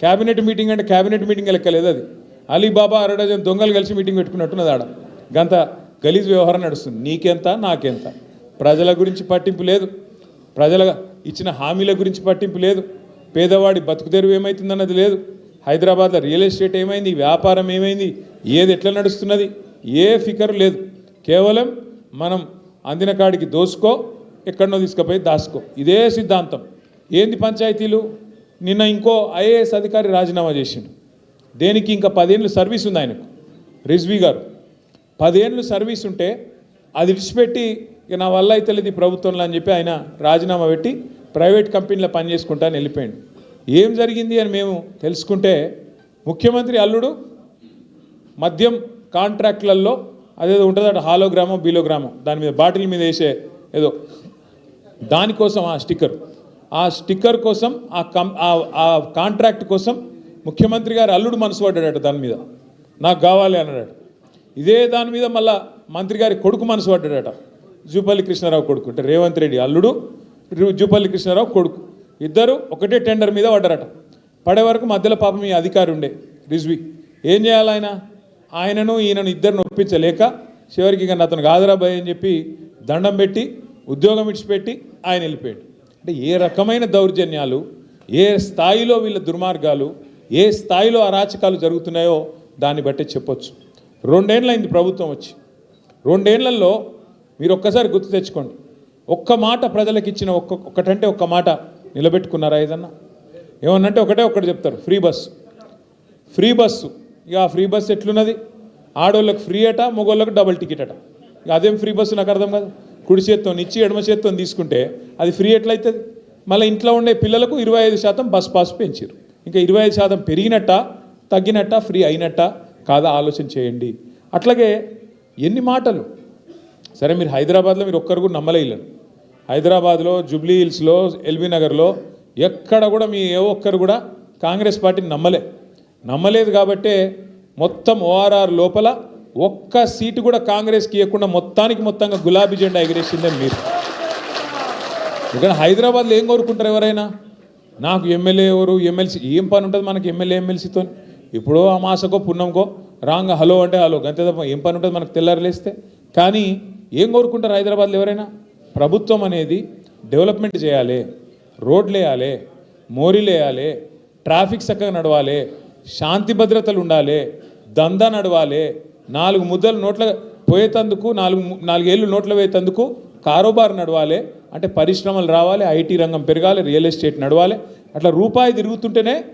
Cabinet meeting అంటే cabinet meeting లెక్కలేదు అది. అలీబాబా అరడజన్ దొంగలు కలిసి మీటింగ్ పెట్టుకున్నట్టున్నది ఆడ. గంత గలీజ్ వ్యవహారం నడుస్తుంది. నీకెంత నాకెంత? ప్రజల గురించి పట్టింపు లేదు. ప్రజల ఇచ్చిన హామీల గురించి పట్టింపు లేదు. పేదవాడి బతుకు తెరువు ఏమవుతుందన్నది లేదు. హైదరాబాద్లో రియల్ ఎస్టేట్ ఏమైంది? వ్యాపారం ఏమైంది? ఏది ఎట్లా నడుస్తున్నది? ఏ ఫికర్ లేదు. కేవలం మనం అందిన కాడికి దోసుకో ఎక్కడనో తీసుకుపోయి దాసుకో. ఇదే సిద్ధాంతం. ఏంది పంచాయతీలు? నిన్న ఇంకో ఐఏఎస్ అధికారి రాజీనామా చేసిండు. దేనికి ఇంకా పదేళ్ళు సర్వీస్ ఉంది ఆయనకు. రిజ్వీ గారు. పదేళ్ళు సర్వీస్ ఉంటే అది విడిచిపెట్టి ఇక నా వల్ల అయితే లేదు ఈ ప్రభుత్వంలో అని చెప్పి ఆయన రాజీనామా పెట్టి ప్రైవేట్ కంపెనీలో పనిచేసుకుంటా అని వెళ్ళిపోయాడు. ఏం జరిగింది అని మేము తెలుసుకుంటే ముఖ్యమంత్రి అల్లుడు మద్యం కాంట్రాక్ట్లలో అదేదో ఉంటుందట హాలోగ్రామం బీలోగ్రామం దాని మీద బాటిల్ మీద వేసే ఏదో దానికోసం ఆ స్టిక్కర్. ఆ స్టిక్కర్ కోసం ఆ కం ఆ- కాంట్రాక్ట్ కోసం ముఖ్యమంత్రి గారు అల్లుడు మనసు పడ్డాడట దాని మీద. నాకు కావాలి అన్నాడట. ఇదే దాని మీద మళ్ళా మంత్రి గారి కొడుకు మనసు పడ్డాడట. జూపల్లి కృష్ణారావు కొడుకు అంటే రేవంత్ రెడ్డి అల్లుడు జూపల్లి కృష్ణారావు కొడుకు. ఇద్దరు ఒకటే టెండర్ మీద పడ్డారట. పడే వరకు మధ్యలో పాపం ఈ అధికారి ఉండే రిజ్వి. ఏం చేయాలి ఆయన? ఆయనను ఈయనను ఇద్దరిని ఒప్పించలేక చివరికి ఇక అతను కాదురాబాయ్ అని చెప్పి దండం పెట్టి ఉద్యోగం ఇడిచిపెట్టి ఆయన వెళ్ళిపోయాడు. అంటే ఏ రకమైన దౌర్జన్యాలు ఏ స్థాయిలో వీళ్ళ దుర్మార్గాలు ఏ స్థాయిలో అరాచకాలు జరుగుతున్నాయో దాన్ని బట్టి చెప్పొచ్చు. రెండేళ్ళైంది ప్రభుత్వం వచ్చి. రెండేళ్ళలో మీరు ఒక్కసారి గుర్తు తెచ్చుకోండి. ఒక్క మాట ప్రజలకు ఇచ్చిన ఒక్క ఒక్కటంటే ఒక్క మాట నిలబెట్టుకున్నారా ఏదన్నా? ఏమన్నంటే ఒకటే ఒకటి చెప్తారు ఫ్రీ బస్సు ఫ్రీ బస్సు ఇక ఆ ఫ్రీ బస్సు ఎట్లున్నది? ఆడోళ్ళకి ఫ్రీ అట మగోళ్ళకి డబుల్ టికెట్ అట. ఇక అదేం ఫ్రీ బస్సు నాకు అర్థం కాదు. కుడి చేత్తో ఇచ్చి ఎడమ చేత్తో తీసుకుంటే అది ఫ్రీ ఎట్లయితుంది? మళ్ళీ ఇంట్లో ఉండే పిల్లలకు ఇరవై ఐదు శాతం బస్ పాస్ పెంచారు ఇంకా ఇరవై ఐదు శాతం పెరిగినట్ట తగ్గినట్ట ఫ్రీ అయినట్ట కాదా ఆలోచన చేయండి. అట్లాగే ఎన్ని మాటలు. సరే మీరు హైదరాబాద్లో మీరు ఒక్కరు కూడా నమ్మలేయలేరు హైదరాబాద్లో జూబ్లీ హిల్స్లో ఎల్బీ నగర్లో ఎక్కడ కూడా మీ ఏ ఒక్కరు కూడా కాంగ్రెస్ పార్టీని నమ్మలే. నమ్మలేదు కాబట్టే మొత్తం ఓఆర్ఆర్ లోపల ఒక్క సీటు కూడా కాంగ్రెస్కి ఇవ్వకుండా మొత్తానికి మొత్తంగా గులాబీ జెండా ఎగిరేసిందే మీరు. ఇక్కడ హైదరాబాద్లో ఏం కోరుకుంటారు ఎవరైనా? నాకు ఎమ్మెల్యే ఎవరు? ఎమ్మెల్సీ ఏం పని ఉంటుంది మనకి ఎమ్మెల్యే ఎమ్మెల్సీతో? ఇప్పుడో అమాసకో పున్నంకో రాంగ్ హలో అంటే హలో గంతే తప్ప ఏం పని ఉంటుంది మనకు తెల్లారలేస్తే కానీ ఏం కోరుకుంటారు హైదరాబాద్లో ఎవరైనా? ప్రభుత్వం అనేది డెవలప్మెంట్ చేయాలి రోడ్లు వేయాలి మోరీలు వేయాలి ట్రాఫిక్ చక్కగా నడవాలి శాంతి భద్రతలు ఉండాలి దందా నడవాలి నాలుగు ముద్దలు నోట్ల పోయేతందుకు నాలుగు నాలుగేళ్ళు నోట్ల వేయేతందుకు కారోబార్ నడవాలి అంటే పరిశ్రమలు రావాలి ఐటీ రంగం పెరగాలి రియల్ ఎస్టేట్ నడవాలి. అట్లా రూపాయి తిరుగుతుంటేనే